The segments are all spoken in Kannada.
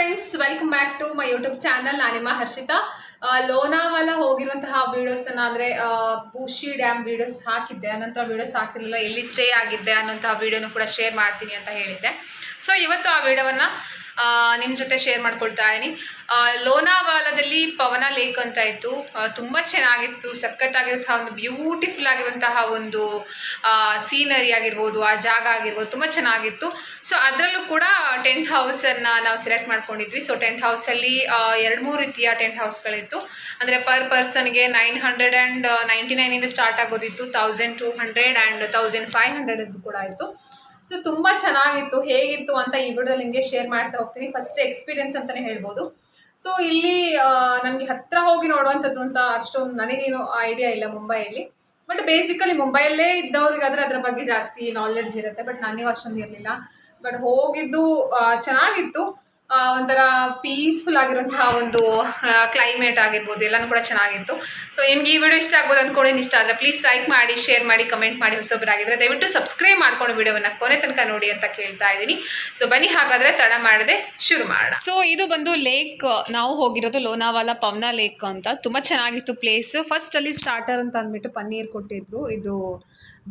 Friends welcome back to my YouTube channel ನಾನಿಮ್ಮ Harshita. ಆ, ಲೋನಾವಾಲ ಹೋಗಿರುವಂತಹ ವಿಡಿಯೋಸ್ ಅಂದರೆ ಬೂಶಿ ಡ್ಯಾಮ್ ವೀಡಿಯೋಸ್ ಹಾಕಿದ್ದೆ. ಅನಂತರ ವೀಡಿಯೋಸ್ ಹಾಕಿರಲಿಲ್ಲ. ಎಲ್ಲಿ ಸ್ಟೇ ಆಗಿದ್ದೆ ಅನ್ನೋಂತಹ ವೀಡಿಯೋನು ಕೂಡ ಶೇರ್ ಮಾಡ್ತೀನಿ ಅಂತ ಹೇಳಿದ್ದೆ. ಸೊ ಇವತ್ತು ಆ ವಿಡಿಯೋವನ್ನ ನಿಮ್ಮ ಜೊತೆ ಶೇರ್ ಮಾಡ್ಕೊಳ್ತಾ ಇದ್ದೀನಿ. ಲೋನಾವಾಲದಲ್ಲಿ ಪವನ ಲೇಕ್ ಅಂತ ಇತ್ತು. ತುಂಬ ಚೆನ್ನಾಗಿತ್ತು. ಸಖತ್ತಾಗಿರುವಂತಹ ಒಂದು ಬ್ಯೂಟಿಫುಲ್ ಆಗಿರುವಂತಹ ಒಂದು ಸೀನರಿ ಆಗಿರ್ಬೋದು, ಆ ಜಾಗ ಆಗಿರ್ಬೋದು ತುಂಬ ಚೆನ್ನಾಗಿತ್ತು. ಸೊ ಅದರಲ್ಲೂ ಕೂಡ ಟೆಂಟ್ ಹೌಸನ್ನು ನಾವು ಸೆಲೆಕ್ಟ್ ಮಾಡ್ಕೊಂಡಿದ್ವಿ. ಸೊ ಟೆಂಟ್ ಹೌಸಲ್ಲಿ ಎರಡು ಮೂರು ರೀತಿಯ ಟೆಂಟ್ ಹೌಸ್ಗಳಿತ್ತು ಅಂದರೆ ಪರ್ ಪರ್ಸನ್ಗೆ ನೈನ್ ಹಂಡ್ರೆಡ್ ಆ್ಯಂಡ್ ನೈಂಟಿ ನೈನಿಂದ start ಆಗೋದಿತ್ತು. Thousand two hundred and thousand five hundred ಕೂಡ ಇತ್ತು ಸೊ ತುಂಬ ಚೆನ್ನಾಗಿತ್ತು, ಹೇಗಿತ್ತು ಅಂತ ಈ ವಿಡಿಯೋದಲ್ಲಿ ನಿಮಗೆ ಶೇರ್ ಮಾಡ್ತಾ ಹೋಗ್ತೀನಿ. ಫಸ್ಟ್ ಎಕ್ಸ್ಪೀರಿಯನ್ಸ್ ಅಂತಲೇ ಹೇಳ್ಬೋದು. ಸೊ ಇಲ್ಲಿ ನನಗೆ ಹತ್ರ ಹೋಗಿ ನೋಡುವಂಥದ್ದು ಅಂತ ಅಷ್ಟೊಂದು ನನಗೇನು ಐಡಿಯಾ ಇಲ್ಲ ಮುಂಬೈಯಲ್ಲಿ. ಬಟ್ ಬೇಸಿಕಲಿ ಮುಂಬೈಯಲ್ಲೇ ಇದ್ದವ್ರಿಗಾದ್ರೆ ಅದರ ಬಗ್ಗೆ ಜಾಸ್ತಿ ನಾಲೆಡ್ಜ್ ಇರುತ್ತೆ. ಬಟ್ ನನಗೂ ಅಷ್ಟೊಂದು ಇರಲಿಲ್ಲ. ಬಟ್ ಹೋಗಿದ್ದು ಚೆನ್ನಾಗಿತ್ತು. ಒಂಥರ ಪೀಸ್ಫುಲ್ ಆಗಿರುವಂತಹ ಒಂದು ಕ್ಲೈಮೇಟ್ ಆಗಿರ್ಬೋದು, ಎಲ್ಲನೂ ಕೂಡ ಚೆನ್ನಾಗಿತ್ತು. ಸೊ ನಿಮ್ಗೆ ಈ ವಿಡಿಯೋ ಇಷ್ಟ ಆಗ್ಬೋದು ಅಂದ್ಕೊಂಡು ಇಷ್ಟ ಆದರೆ ಪ್ಲೀಸ್ ಲೈಕ್ ಮಾಡಿ ಶೇರ್ ಮಾಡಿ ಕಮೆಂಟ್ ಮಾಡಿ ಹೊಸೊಬ್ಬರಾಗಿದ್ದರೆ ದಯವಿಟ್ಟು ಸಬ್ಸ್ಕ್ರೈಬ್ ಮಾಡ್ಕೊಂಡು ವಿಡಿಯೋವನ್ನು ಕೊನೆ ತನಕ ನೋಡಿ ಅಂತ ಕೇಳ್ತಾ ಇದ್ದೀನಿ. ಸೊ ಬನ್ನಿ, ಹಾಗಾದರೆ ತಡ ಮಾಡದೆ ಶುರು ಮಾಡೋಣ. ಸೊ ಇದು ಬಂದು ಲೇಕ್ ನಾವು ಹೋಗಿರೋದು ಲೋನಾವಾಲಾ ಪವ್ನಾ ಲೇಕ್ ಅಂತ. ತುಂಬ ಚೆನ್ನಾಗಿತ್ತು ಪ್ಲೇಸ್ ಫಸ್ಟ್ ಅಲ್ಲಿ ಸ್ಟಾರ್ಟರ್ ಅಂತ ಅಂದ್ಬಿಟ್ಟು ಪನ್ನೀರ್ ಕೊಟ್ಟಿದ್ರು. ಇದು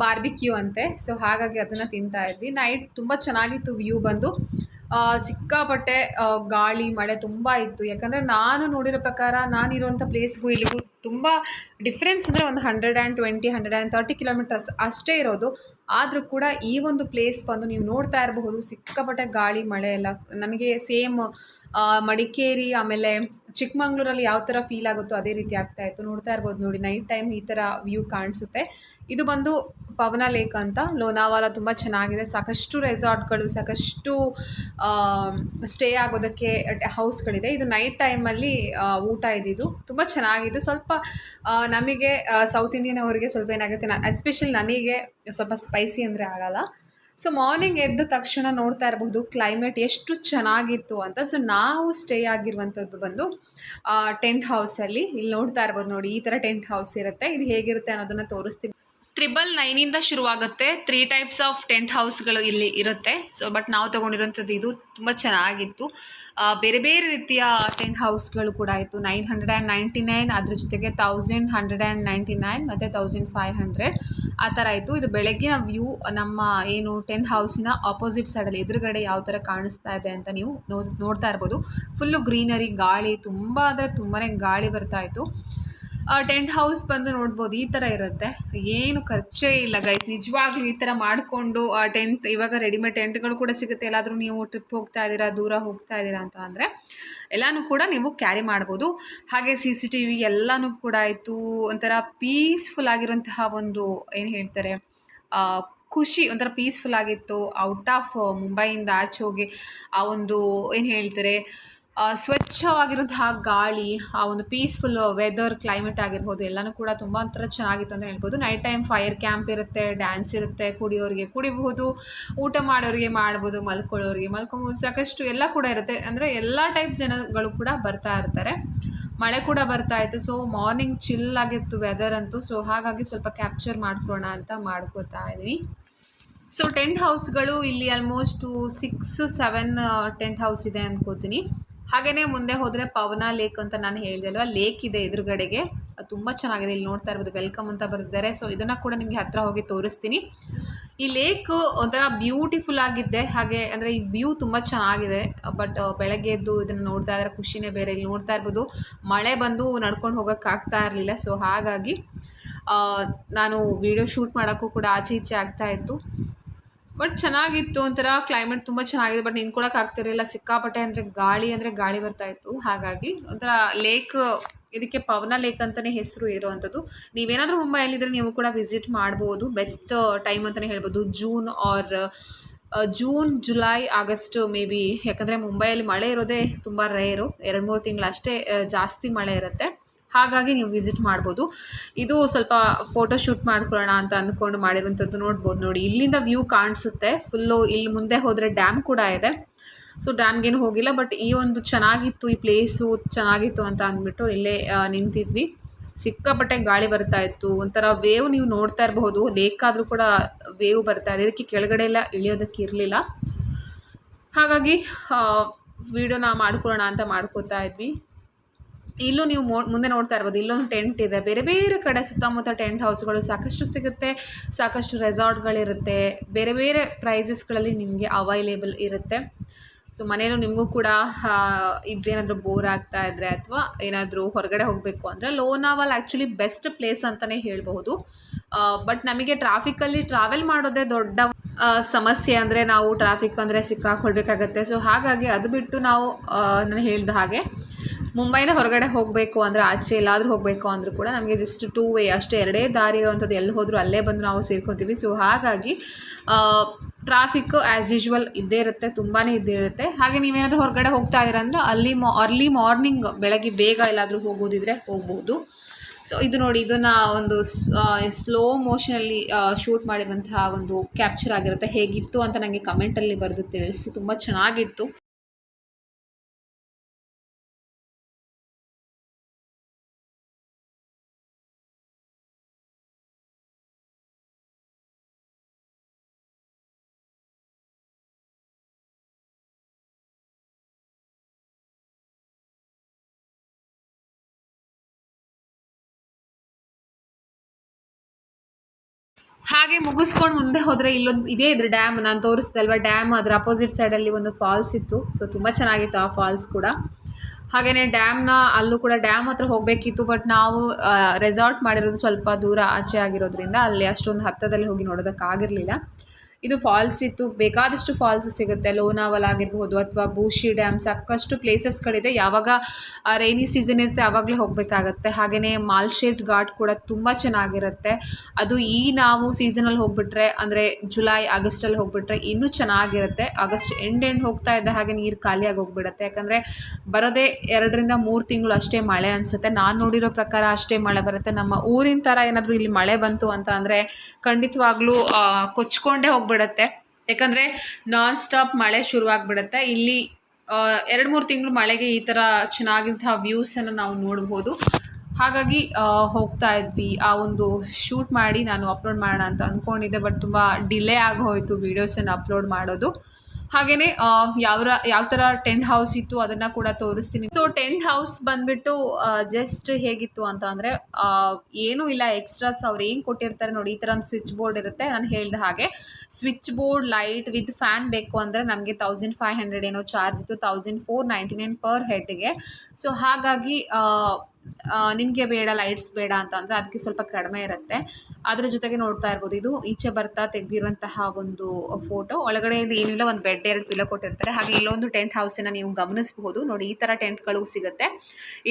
ಬಾರ್ಬಿಕ್ಯೂ ಅಂತೆ. ಸೊ ಹಾಗಾಗಿ ಅದನ್ನು ತಿಂತಾ ಇದ್ವಿ. ನೈಟ್ ತುಂಬ ಚೆನ್ನಾಗಿತ್ತು ವ್ಯೂ ಬಂದು. ಸಿಕ್ಕಾಪಟ್ಟೆ ಗಾಳಿ, ಮಳೆ ತುಂಬ ಇತ್ತು. ಯಾಕಂದರೆ ನಾನು ನೋಡಿರೋ ಪ್ರಕಾರ ನಾನಿರುವಂಥ ಪ್ಲೇಸ್ಗೂ ಇಲ್ಲಿಗೂ ತುಂಬ ಡಿಫ್ರೆನ್ಸ್ ಅಂದರೆ ಒಂದು hundred and twenty hundred and thirty kilometres ಅಷ್ಟೇ ಇರೋದು. ಆದರೂ ಕೂಡ ಈ ಒಂದು ಪ್ಲೇಸ್ ಬಂದು ನೀವು ನೋಡ್ತಾ ಇರಬಹುದು, ಸಿಕ್ಕಾಪಟ್ಟೆ ಗಾಳಿ, ಮಳೆ ಎಲ್ಲ. ನನಗೆ ಸೇಮ್ ಮಡಿಕೇರಿ, ಆಮೇಲೆ ಚಿಕ್ಕಮಂಗ್ಳೂರಲ್ಲಿ ಯಾವ ಥರ ಫೀಲ್ ಆಗುತ್ತೋ ಅದೇ ರೀತಿ ಆಗ್ತಾ ಇತ್ತು. ನೋಡ್ತಾ ಇರ್ಬೋದು ನೋಡಿ ನೈಟ್ ಟೈಮ್ ಈ ಥರ ವ್ಯೂ ಕಾಣಿಸುತ್ತೆ. ಇದು ಬಂದು ಪವನ ಲೇಕ್ ಅಂತ. ಲೋನಾವಾಲ ತುಂಬ ಚೆನ್ನಾಗಿದೆ. ಸಾಕಷ್ಟು ರೆಸಾರ್ಟ್ಗಳು ಸಾಕಷ್ಟು ಸ್ಟೇ ಆಗೋದಕ್ಕೆ ಹೌಸ್ಗಳಿದೆ ಇದು ನೈಟ್ ಟೈಮಲ್ಲಿ ಊಟ ಇದ್ದಿದ್ದು. ತುಂಬ ಚೆನ್ನಾಗಿದ್ದು ಸ್ವಲ್ಪ ನಮಗೆ ಸೌತ್ ಇಂಡಿಯನ್ ಅವರಿಗೆ ಸ್ವಲ್ಪ ಏನಾಗುತ್ತೆ ನಾನು ಎಸ್ಪೆಷಲಿ ನನಗೆ ಸ್ವಲ್ಪ ಸ್ಪೈಸಿ ಅಂದರೆ ಆಗಲ್ಲ. ಸೊ ಮಾರ್ನಿಂಗ್ ಎದ್ದ ತಕ್ಷಣ ನೋಡ್ತಾ ಇರಬಹುದು ಕ್ಲೈಮೇಟ್ ಎಷ್ಟು ಚೆನ್ನಾಗಿತ್ತು ಅಂತ. ಸೊ ನಾವು ಸ್ಟೇ ಆಗಿರುವಂಥದ್ದು ಬಂದು ಟೆಂಟ್ ಹೌಸಲ್ಲಿ ಇಲ್ಲಿ ನೋಡ್ತಾ ಇರ್ಬೋದು ನೋಡಿ, ಈ ಥರ ಟೆಂಟ್ ಹೌಸ್ ಇರುತ್ತೆ. ಇದು ಹೇಗಿರುತ್ತೆ ಅನ್ನೋದನ್ನು ತೋರಿಸ್ತೀನಿ. ತ್ರಿಬಲ್ ನೈನಿಂದ ಶುರುವಾಗುತ್ತೆ. ತ್ರೀ ಟೈಪ್ಸ್ ಆಫ್ ಟೆಂಟ್ ಹೌಸ್ಗಳು ಇಲ್ಲಿ ಇರುತ್ತೆ. ಸೊ ಬಟ್ ನಾವು ತೊಗೊಂಡಿರೋಂಥದ್ದು ಇದು ತುಂಬ ಚೆನ್ನಾಗಿತ್ತು. ಬೇರೆ ಬೇರೆ ರೀತಿಯ ಟೆಂಟ್ ಹೌಸ್ಗಳು ಕೂಡ ಇತ್ತು nine hundred and ninety nine ಅದ್ರ ಜೊತೆಗೆ thousand hundred and ninety nine ಮತ್ತು ತೌಸಂಡ್ ಫೈವ್ ಹಂಡ್ರೆಡ್ ಆ ಥರ ಇತ್ತು ಇದು ಬೆಳಗ್ಗಿನ ವ್ಯೂ ನಮ್ಮ ಏನು ಟೆಂಟ್ ಹೌಸಿನ ಆಪೋಸಿಟ್ ಸೈಡಲ್ಲಿ ಎದುರುಗಡೆ ಯಾವ ಥರ ಕಾಣಿಸ್ತಾ ಇದೆ ಅಂತ ನೀವು ನೋಡ್ತಾ ಇರ್ಬೋದು. ಫುಲ್ಲು ಗ್ರೀನರಿ ಗಾಳಿ ತುಂಬ ಅಂದರೆ ತುಂಬಾ ಗಾಳಿ ಬರ್ತಾ ಇತ್ತು. ಟೆಂಟ್ ಹೌಸ್ ಬಂದು ನೋಡ್ಬೋದು, ಈ ಥರ ಇರುತ್ತೆ. ಏನು ಖರ್ಚೇ ಇಲ್ಲ ಗೈಸ್ ನಿಜವಾಗ್ಲೂ ಈ ಥರ ಮಾಡಿಕೊಂಡು ಆ ಟೆಂಟ್, ಇವಾಗ ರೆಡಿಮೇಡ್ ಟೆಂಟ್ಗಳು ಕೂಡ ಸಿಗುತ್ತೆ. ಎಲ್ಲಾದರೂ ನೀವು ಟ್ರಿಪ್ ಹೋಗ್ತಾ ಇದ್ದೀರಾ, ದೂರ ಹೋಗ್ತಾ ಇದ್ದೀರಾ ಅಂತ ಅಂದರೆ, ಎಲ್ಲನೂ ಕೂಡ ನೀವು ಕ್ಯಾರಿ ಮಾಡ್ಬೋದು. ಹಾಗೆ ಸಿ ಸಿ ಟಿ ವಿ ಎಲ್ಲನೂ ಕೂಡ ಆಯಿತು. ಒಂಥರ ಪೀಸ್ಫುಲ್ ಆಗಿರುವಂತಹ ಒಂದು, ಏನು ಹೇಳ್ತಾರೆ ಖುಷಿ, ಒಂಥರ ಪೀಸ್ಫುಲ್ ಆಗಿತ್ತು. ಔಟ್ ಆಫ್ ಮುಂಬೈಯಿಂದ ಆಚೆ ಹೋಗಿ ಆ ಒಂದು, ಏನು ಹೇಳ್ತಾರೆ ಆ, ಸ್ವಚ್ಛವಾಗಿರುವಂತಹ ಗಾಳಿ ಆ ಒಂದು ಪೀಸ್ಫುಲ್ ವೆದರ್ ಕ್ಲೈಮೇಟ್ ಆಗಿರ್ಬೋದು ಎಲ್ಲನೂ ಕೂಡ ತುಂಬ ಒಂಥರ ಚೆನ್ನಾಗಿತ್ತು ಅಂತ ಹೇಳ್ಬೋದು. ನೈಟ್ ಟೈಮ್ ಫೈರ್ ಕ್ಯಾಂಪ್ ಇರುತ್ತೆ ಡ್ಯಾನ್ಸ್ ಇರುತ್ತೆ ಕುಡಿಯೋರಿಗೆ ಕುಡಿಬಹುದು ಊಟ ಮಾಡೋರಿಗೆ ಮಾಡ್ಬೋದು ಮಲ್ಕೊಳ್ಳೋರಿಗೆ ಮಲ್ಕೊಬೋದು ಸಾಕಷ್ಟು ಎಲ್ಲ ಕೂಡ ಇರುತ್ತೆ. ಅಂದರೆ ಎಲ್ಲ ಟೈಪ್ ಜನಗಳು ಕೂಡ ಬರ್ತಾ ಇರ್ತಾರೆ. ಮಳೆ ಕೂಡ ಬರ್ತಾ ಇತ್ತು ಸೊ ಮಾರ್ನಿಂಗ್ ಚಿಲ್ ಆಗಿತ್ತು ವೆದರ್ ಅಂತೂ. ಸೊ ಹಾಗಾಗಿ ಸ್ವಲ್ಪ ಕ್ಯಾಪ್ಚರ್ ಮಾಡ್ಕೊಳ್ಳೋಣ ಅಂತ ಮಾಡ್ಕೋತಾ ಇದ್ದೀನಿ ಸೊ ಟೆಂಟ್ ಹೌಸ್ಗಳು ಇಲ್ಲಿ almost six seven tent house ಇದೆ ಅಂದ್ಕೋತೀನಿ ಹಾಗೆಯೇ ಮುಂದೆ ಹೋದರೆ ಪವನ ಲೇಕ್ ಅಂತ ನಾನು ಹೇಳಿದೆ ಅಲ್ವಾ? ಲೇಕ್ ಇದೆ ಎದುರುಗಡೆಗೆ. ತುಂಬ ಚೆನ್ನಾಗಿದೆ. ಇಲ್ಲಿ ನೋಡ್ತಾ ಇರ್ಬೋದು. ವೆಲ್ಕಮ್ ಅಂತ ಬರೆದಿದ್ದಾರೆ. ಸೊ ಇದನ್ನು ಕೂಡ ನಿಮಗೆ ಹತ್ರ ಹೋಗಿ ತೋರಿಸ್ತೀನಿ. ಈ ಲೇಕ್ ಒಂಥರ ಬ್ಯೂಟಿಫುಲ್ ಆಗಿದ್ದೆ. ಹಾಗೆ ಅಂದರೆ ಈ ವ್ಯೂ ತುಂಬ ಚೆನ್ನಾಗಿದೆ. ಬಟ್ ಬೆಳಗ್ಗೆ ಎದ್ದು ಇದನ್ನು ನೋಡ್ತಾ ಇದ್ರೆ ಖುಷಿನೇ ಬೇರೆ. ಇಲ್ಲಿ ನೋಡ್ತಾ ಇರ್ಬೋದು, ಮಳೆ ಬಂದು ನಡ್ಕೊಂಡು ಹೋಗೋಕ್ಕಾಗ್ತಾ ಇರಲಿಲ್ಲ. ಸೊ ಹಾಗಾಗಿ ನಾನು ವಿಡಿಯೋ ಶೂಟ್ ಮಾಡೋಕ್ಕೂ ಕೂಡ ಆಚೆ ಈಚೆ ಆಗ್ತಾ ಇತ್ತು. ಬಟ್ ಚೆನ್ನಾಗಿತ್ತು ಒಂಥರ ಕ್ಲೈಮೇಟ್ ತುಂಬ ಚೆನ್ನಾಗಿದೆ, ಬಟ್ ನಿಂತ್ಕೊಳಕ್ಕೆ ಆಗ್ತಿರಲಿಲ್ಲ. ಸಿಕ್ಕಾಪಟ್ಟೆ ಅಂದರೆ ಗಾಳಿ ಅಂದರೆ ಗಾಳಿ ಬರ್ತಾ ಇತ್ತು. ಹಾಗಾಗಿ ಒಂಥರ ಲೇಕ್ ಇದಕ್ಕೆ ಪವನ ಲೇಕ್ ಅಂತಲೇ ಹೆಸರು ಇರುವಂಥದ್ದು. ನೀವೇನಾದರೂ ಮುಂಬೈಯಲ್ಲಿದ್ದರೆ ನೀವು ಕೂಡ ವಿಸಿಟ್ ಮಾಡ್ಬೋದು. ಬೆಸ್ಟ್ ಟೈಮ್ ಅಂತಲೇ ಹೇಳ್ಬೋದು. June or June July August maybe ಯಾಕಂದರೆ ಮುಂಬೈಯಲ್ಲಿ ಮಳೆ ಇರೋದೇ ತುಂಬ ರೇರು ಎರಡು ಮೂರು ತಿಂಗಳು ಅಷ್ಟೇ ಜಾಸ್ತಿ ಮಳೆ ಇರುತ್ತೆ. ಹಾಗಾಗಿ ನೀವು ವಿಸಿಟ್ ಮಾಡ್ಬೋದು. ಇದು ಸ್ವಲ್ಪ ಫೋಟೋ ಶೂಟ್ ಮಾಡ್ಕೊಳ್ಳೋಣ ಅಂತ ಅಂದ್ಕೊಂಡು ಮಾಡಿರುವಂಥದ್ದು ನೋಡ್ಬೋದು ನೋಡಿ. ಇಲ್ಲಿಂದ ವ್ಯೂ ಕಾಣಿಸುತ್ತೆ. ಫುಲ್ಲು ಇಲ್ಲಿ ಮುಂದೆ ಹೋದರೆ ಡ್ಯಾಮ್ ಕೂಡ ಇದೆ. ಸೊ ಡ್ಯಾಮ್ಗೇನು ಹೋಗಿಲ್ಲ ಬಟ್ ಈ ಒಂದು ಚೆನ್ನಾಗಿತ್ತು, ಈ ಪ್ಲೇಸು ಚೆನ್ನಾಗಿತ್ತು ಅಂತ ಅಂದ್ಬಿಟ್ಟು ಇಲ್ಲೇ ನಿಂತಿದ್ವಿ. ಸಿಕ್ಕಾಪಟ್ಟೆ ಗಾಳಿ ಬರ್ತಾ ಇತ್ತು. ಒಂಥರ ವೇವ್ ನೀವು ನೋಡ್ತಾ ಇರಬಹುದು. ಲೇಕ್ ಆದರೂ ಕೂಡ ವೇವ್ ಬರ್ತಾ ಇದೆ. ಇದಕ್ಕೆ ಕೆಳಗಡೆ ಎಲ್ಲ ಇಳಿಯೋದಕ್ಕೆ ಇರಲಿಲ್ಲ. ಹಾಗಾಗಿ ವೀಡಿಯೋನ ಮಾಡ್ಕೊಳ್ಳೋಣ ಅಂತ ಮಾಡ್ಕೋತಾ ಇದ್ವಿ. ಇಲ್ಲೂ ನೀವು ಮುಂದೆ ನೋಡ್ತಾ ಇರ್ಬೋದು, ಇಲ್ಲೊಂದು ಟೆಂಟ್ ಇದೆ. ಬೇರೆ ಬೇರೆ ಕಡೆ ಸುತ್ತಮುತ್ತ ಟೆಂಟ್ ಹೌಸ್ಗಳು ಸಾಕಷ್ಟು ಸಿಗುತ್ತೆ, ಸಾಕಷ್ಟು ರೆಸಾರ್ಟ್ಗಳಿರುತ್ತೆ ಬೇರೆ ಬೇರೆ ಪ್ರೈಸಸ್ಗಳಲ್ಲಿ ನಿಮಗೆ ಅವೈಲೇಬಲ್ ಇರುತ್ತೆ. ಸೊ ಮನೇಲೂ ನಿಮಗೂ ಕೂಡ ಇದೇನಾದರೂ ಬೋರ್ ಆಗ್ತಾ ಇದ್ದರೆ ಅಥವಾ ಏನಾದರೂ ಹೊರಗಡೆ ಹೋಗಬೇಕು ಅಂದರೆ ಲೋನಾವಲ್ ಆ್ಯಕ್ಚುಲಿ ಬೆಸ್ಟ್ ಪ್ಲೇಸ್ ಅಂತಲೇ ಹೇಳಬಹುದು. ಬಟ್ ನಮಗೆ ಟ್ರಾಫಿಕ್ಕಲ್ಲಿ ಟ್ರಾವೆಲ್ ಮಾಡೋದೇ ದೊಡ್ಡ ಸಮಸ್ಯೆ ಅಂದರೆ ನಾವು ಟ್ರಾಫಿಕ್ ಅಂದರೆ ಸಿಕ್ಕಾಕೊಳ್ಬೇಕಾಗತ್ತೆ. ಸೊ ಹಾಗಾಗಿ ಅದು ಬಿಟ್ಟು ನಾವು ನಾನು ಹೇಳಿದ ಹಾಗೆ ಮುಂಬೈನ ಹೊರಗಡೆ ಹೋಗಬೇಕು ಅಂದರೆ ಆಚೆ ಎಲ್ಲಾದರೂ ಹೋಗಬೇಕು ಅಂದರೂ ಕೂಡ ನಮಗೆ ಜಸ್ಟ್ ಟೂ ವೇ ಅಷ್ಟೇ ಎರಡೇ ದಾರಿ ಇರುವಂಥದ್ದು ಎಲ್ಲಿ ಹೋದರೂ ಅಲ್ಲೇ ಬಂದು ನಾವು ಸೇರ್ಕೊತೀವಿ. ಸೊ ಹಾಗಾಗಿ ಟ್ರಾಫಿಕ್ ಆ್ಯಸ್ ಯೂಶ್ವಲ್ ಇದ್ದೇ ಇರುತ್ತೆ ತುಂಬಾ ಇದ್ದೇ ಇರುತ್ತೆ. ಹಾಗೆ ನೀವೇನಾದರೂ ಹೊರಗಡೆ ಹೋಗ್ತಾ ಇದ್ದೀರಾ ಅಂದರೆ ಅಲ್ಲಿ ಮಾ ಅರ್ಲಿ ಮಾರ್ನಿಂಗ್ ಬೆಳಗ್ಗೆ ಬೇಗ ಎಲ್ಲಾದರೂ ಹೋಗೋದಿದ್ರೆ ಹೋಗ್ಬೋದು. ಸೊ ಇದು ನೋಡಿ ಇದನ್ನು ಒಂದು ಸ್ಲೋ ಮೋಷನಲ್ಲಿ ಶೂಟ್ ಮಾಡಿರುವಂತಹ ಒಂದು ಕ್ಯಾಪ್ಚರ್ ಆಗಿರುತ್ತೆ. ಹೇಗಿತ್ತು ಅಂತ ನನಗೆ ಕಮೆಂಟಲ್ಲಿ ಬರೆದು ತಿಳಿಸಿ. ತುಂಬ ಚೆನ್ನಾಗಿತ್ತು. ಹಾಗೆ ಮುಗಿಸ್ಕೊಂಡು ಮುಂದೆ ಹೋದ್ರೆ ಇಲ್ಲೊಂದು ಇದೇ ಇದ್ರ ಡ್ಯಾಮ್ ನಾನು ತೋರಿಸ್ದೆ ಅಲ್ವಾ? ಡ್ಯಾಮ್ ಅದರ ಅಪೋಸಿಟ್ ಸೈಡಲ್ಲಿ ಒಂದು ಫಾಲ್ಸ್ ಇತ್ತು. ಸೊ ತುಂಬ ಚೆನ್ನಾಗಿತ್ತು ಆ ಫಾಲ್ಸ್ ಕೂಡ. ಹಾಗೆಯೇ ಡ್ಯಾಮ್ನ ಅಲ್ಲೂ ಕೂಡ ಡ್ಯಾಮ್ ಹತ್ರ ಹೋಗಬೇಕಿತ್ತು ಬಟ್ ನಾವು ರೆಸಾರ್ಟ್ ಮಾಡಿರೋದು ಸ್ವಲ್ಪ ದೂರ ಆಚೆ ಆಗಿರೋದ್ರಿಂದ ಅಲ್ಲಿ ಅಷ್ಟೊಂದು ಹತ್ತದಲ್ಲಿ ಹೋಗಿ ನೋಡೋದಕ್ಕಾಗಿರಲಿಲ್ಲ. ಇದು ಫಾಲ್ಸ್ ಇತ್ತು. ಬೇಕಾದಷ್ಟು ಫಾಲ್ಸ್ ಸಿಗುತ್ತೆ. ಲೋನಾವಲ್ ಆಗಿರ್ಬೋದು ಅಥವಾ ಬೂಶಿ ಡ್ಯಾಮ್ ಸಾಕಷ್ಟು ಪ್ಲೇಸಸ್ಗಳಿದೆ ಯಾವಾಗ ರೈನಿ ಸೀಸನ್ ಇರುತ್ತೆ ಆವಾಗಲೇ ಹೋಗಬೇಕಾಗತ್ತೆ. ಹಾಗೆಯೇ ಮಾಲ್ಶೇಜ್ ಘಾಟ್ ಕೂಡ ತುಂಬ ಚೆನ್ನಾಗಿರುತ್ತೆ. ಅದು ಈ ನಾವು ಸೀಸನಲ್ಲಿ ಹೋಗ್ಬಿಟ್ರೆ, ಅಂದರೆ ಜುಲೈ ಆಗಸ್ಟಲ್ಲಿ ಹೋಗ್ಬಿಟ್ರೆ ಇನ್ನೂ ಚೆನ್ನಾಗಿರುತ್ತೆ. ಆಗಸ್ಟ್ ಎಂಡ್ ಎಂಡ್ ಹೋಗ್ತಾ ಇದ್ದ ಹಾಗೆ ನೀರು ಖಾಲಿಯಾಗಿ ಹೋಗ್ಬಿಡುತ್ತೆ. ಯಾಕಂದರೆ ಬರೋದೇ ಎರಡರಿಂದ ಮೂರು ತಿಂಗಳು ಅಷ್ಟೇ ಮಳೆ ಅನಿಸುತ್ತೆ. ನಾನು ನೋಡಿರೋ ಪ್ರಕಾರ ಅಷ್ಟೇ ಮಳೆ ಬರುತ್ತೆ. ನಮ್ಮ ಊರಿನ ಥರ ಏನಾದರೂ ಇಲ್ಲಿ ಮಳೆ ಬಂತು ಅಂತ ಅಂದರೆ ಖಂಡಿತವಾಗ್ಲೂ ಕೊಚ್ಕೊಂಡೇ ಕೊಚ್ಕೊಂಡೇ ಹೋಗ್ಬಿಡುತ್ತೆ ಯಾಕಂದರೆ ನಾನ್ ಸ್ಟಾಪ್ ಮಳೆ ಶುರುವಾಗ್ಬಿಡುತ್ತೆ. ಇಲ್ಲಿ ಎರಡು ಮೂರು ತಿಂಗಳು ಮಳೆಗೆ ಈ ಥರ ಚೆನ್ನಾಗಿಂತಹ ವ್ಯೂಸನ್ನು ನಾವು ನೋಡ್ಬೋದು. ಹಾಗಾಗಿ ಹೋಗ್ತಾ ಇದ್ವಿ. ಆ ಒಂದು ಶೂಟ್ ಮಾಡಿ ನಾನು ಅಪ್ಲೋಡ್ ಮಾಡೋಣ ಅಂತ ಅಂದ್ಕೊಂಡಿದ್ದೆ ಬಟ್ ತುಂಬ ಡಿಲೇ ಆಗೋಯಿತು ವೀಡಿಯೋಸನ್ನು ಅಪ್ಲೋಡ್ ಮಾಡೋದು. ಹಾಗೆಯೇ ಯಾವ ಯಾವ ಥರ ಟೆಂಟ್ ಹೌಸ್ ಇತ್ತು ಅದನ್ನು ಕೂಡ ತೋರಿಸ್ತೀನಿ. ಸೊ ಟೆಂಟ್ ಹೌಸ್ ಬಂದ್ಬಿಟ್ಟು ಜಸ್ಟ್ ಹೇಗಿತ್ತು ಅಂತ ಅಂದರೆ ಏನೂ ಇಲ್ಲ ಎಕ್ಸ್ಟ್ರಾಸ್ ಅವ್ರು ಏನು ಕೊಟ್ಟಿರ್ತಾರೆ ನೋಡಿ, ಈ ಥರ ಒಂದು ಸ್ವಿಚ್ ಬೋರ್ಡ್ ಇರುತ್ತೆ, ನಾನು ಹೇಳಿದ ಹಾಗೆ. Switch board light with fan ಬೇಕು ಅಂದರೆ ನಮಗೆ ತೌಸಂಡ್ ಫೈವ್ ಹಂಡ್ರೆಡ್ ಏನೋ ಚಾರ್ಜ್ ಇತ್ತು thousand four ninety nine per ಹೆಡ್ಗೆ so ಹಾಗಾಗಿ ನಿಮಗೆ ಬೇಡ ಲೈಟ್ಸ್ ಬೇಡ ಅಂತ ಅಂದರೆ ಅದಕ್ಕೆ ಸ್ವಲ್ಪ ಕಡಿಮೆ ಇರುತ್ತೆ. ಅದರ ಜೊತೆಗೆ ನೋಡ್ತಾ ಇರ್ಬೋದು, ಇದು ಈಚೆ ಬರ್ತಾ ತೆಗೆದಿರುವಂತಹ ಒಂದು ಫೋಟೋ ಒಳಗಡೆ ಇದು ಏನಿಲ್ಲ, ಒಂದು ಬೆಡ್ ಎರಡು ಪಿಲ್ಲೋ ಕೊಟ್ಟಿರ್ತಾರೆ. ಹಾಗೆ ಇಲ್ಲೊಂದು ಟೆಂಟ್ ಹೌಸನ್ನು ನೀವು ಗಮನಿಸಬಹುದು. ನೋಡಿ, ಈ ಥರ ಟೆಂಟ್ಗಳು ಸಿಗುತ್ತೆ.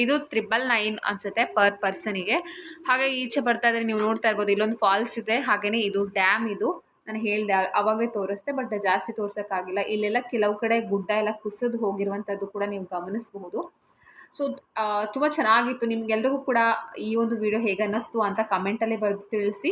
ಇದು ತ್ರಿಬಲ್ ನೈನ್ ಅನಿಸುತ್ತೆ ಪರ್ ಪರ್ಸನಿಗೆ ಹಾಗೆ ಈಚೆ ಬರ್ತಾ ಇದ್ರೆ ನೀವು ನೋಡ್ತಾ ಇರ್ಬೋದು, ಇಲ್ಲೊಂದು ಫಾಲ್ಸ್ ಇದೆ. ಹಾಗೆಯೇ ಇದು ಡ್ಯಾಮ್ ಇದು. ನಾನು ಹೇಳಿದೆ, ಅವಾಗಲೇ ತೋರಿಸ್ದೆ ಬಟ್ ಜಾಸ್ತಿ ತೋರ್ಸೋಕ್ಕಾಗಿಲ್ಲ. ಇಲ್ಲೆಲ್ಲ ಕೆಲವು ಕಡೆ ಗುಡ್ಡ ಎಲ್ಲ ಕುಸಿದು ಹೋಗಿರುವಂಥದ್ದು ಕೂಡ ನೀವು ಗಮನಿಸ್ಬಹುದು. ಸೊ ತುಂಬ ಚೆನ್ನಾಗಿತ್ತು. ನಿಮ್ಗೆಲ್ರಿಗೂ ಕೂಡ ಈ ಒಂದು ವಿಡಿಯೋ ಹೇಗೆ ಅನ್ನಿಸ್ತು ಅಂತ ಕಮೆಂಟಲ್ಲಿ ಬರೆದು ತಿಳಿಸಿ.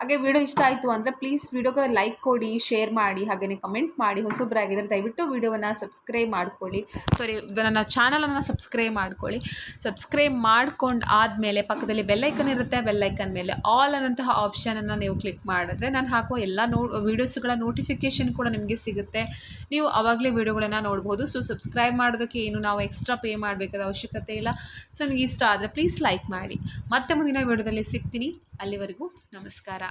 ಹಾಗೆ ವಿಡಿಯೋ ಇಷ್ಟ ಆಯಿತು ಅಂದರೆ ಪ್ಲೀಸ್ ವಿಡಿಯೋಗೆ ಲೈಕ್ ಕೊಡಿ ಶೇರ್ ಮಾಡಿ ಹಾಗೆಯೇ ಕಮೆಂಟ್ ಮಾಡಿ. ಹೊಸೊಬ್ಬರಾಗಿದ್ದರೆ ದಯವಿಟ್ಟು ವಿಡಿಯೋವನ್ನು ಸಬ್ಸ್ಕ್ರೈಬ್ ಮಾಡ್ಕೊಳ್ಳಿ. ಸಾರಿ ನನ್ನ ಚಾನಲನ್ನು ಸಬ್ಸ್ಕ್ರೈಬ್ ಮಾಡ್ಕೊಳ್ಳಿ. ಸಬ್ಸ್ಕ್ರೈಬ್ ಮಾಡ್ಕೊಂಡು ಆದಮೇಲೆ ಪಕ್ಕದಲ್ಲಿ ಬೆಲ್ಲೈಕನ್ ಇರುತ್ತೆ. ಬೆಲ್ಲೈಕನ್ ಮೇಲೆ ಆಲ್ ಅನ್ನೋಂತಹ ಆಪ್ಷನನ್ನು ನೀವು ಕ್ಲಿಕ್ ಮಾಡಿದ್ರೆ ನಾನು ಹಾಕೋ ಎಲ್ಲ ನೋ ವೀಡಿಯೋಸ್ಗಳ ನೋಟಿಫಿಕೇಷನ್ ಕೂಡ ನಿಮಗೆ ಸಿಗುತ್ತೆ. ನೀವು ಆವಾಗಲೇ ವೀಡಿಯೋಗಳನ್ನು ನೋಡ್ಬೋದು. ಸೊ ಸಬ್ಸ್ಕ್ರೈಬ್ ಮಾಡೋದಕ್ಕೆ ಏನು ನಾವು ಎಕ್ಸ್ಟ್ರಾ ಪೇ ಮಾಡಬೇಕಾದ ಅವಶ್ಯಕತೆ ಇಲ್ಲ. ಸೊ ನಿಮಗೆ ಇಷ್ಟ ಆದರೆ ಪ್ಲೀಸ್ ಲೈಕ್ ಮಾಡಿ. ಮತ್ತೆ ಮುಂದಿನ ವಿಡಿಯೋದಲ್ಲಿ ಸಿಗ್ತೀನಿ. ಅಲ್ಲಿವರೆಗೂ ನಮಸ್ಕಾರ.